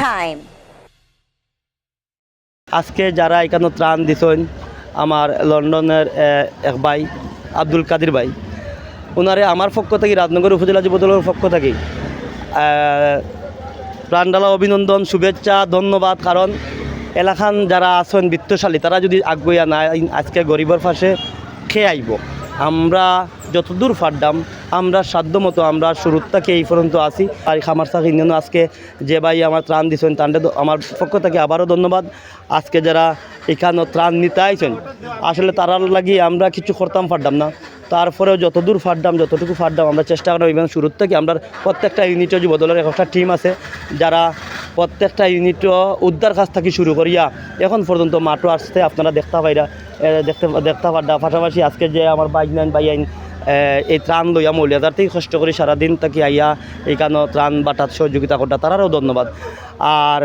time. আজকে যারা এখানে ত্রাণ দিছেন, আমার লন্ডনের এক ভাই, আব্দুল কাদির ভাই। ওনারে আমার পক্ষ থেকে, রাজনগর উপজেলা যুব দলের পক্ষ থেকে প্রাণডালা অভিনন্দন, শুভেচ্ছা, ধন্যবাদ। কারণ এলাকান যারা আছেন বৃত্তশালী, তারা যদি আগুয়া না, আজকে গরিবের পাশে খেয়ে আইব। আমরা যতদূর ফাড্ডাম আমরা সাধ্য মতো আমরা শুরুর থেকে এই পর্যন্ত আসি আর খামার সাথে ইন্ডিয়ান আজকে যে ভাই আমার ত্রাণ দিয়েছেন তান্ডে আমার পক্ষ থেকে আবারও ধন্যবাদ। আজকে যারা এখানে ত্রাণ নিতে আইছেন, আসলে তারার লাগি আমরা কিছু করতাম ফাড্ডাম না। তারপরেও যতদূর ফাড্ডাম যতটুকু ফাড্ডাম আমরা চেষ্টা করি ইভেন শুরুর থেকে আমরা প্রত্যেকটা ইউনিটও যুব দলের একটা টিম আছে, যারা প্রত্যেকটা ইউনিটও উদ্ধার কাজ থেকে শুরু করিয়া এখন পর্যন্ত মাঠও আসতে আপনারা দেখতে পাইরা দেখতে দেখতে পাড্ডা পাশাপাশি আজকে যে আমার বাইক নেন আইন এই ত্রাণ লইয়া মৌলিয়াদার থেকে কষ্ট করে সারাদিন তাকি আইয়া এইখানে ত্রাণ বাটাত সহযোগিতা করটা তারারও ধন্যবাদ। আর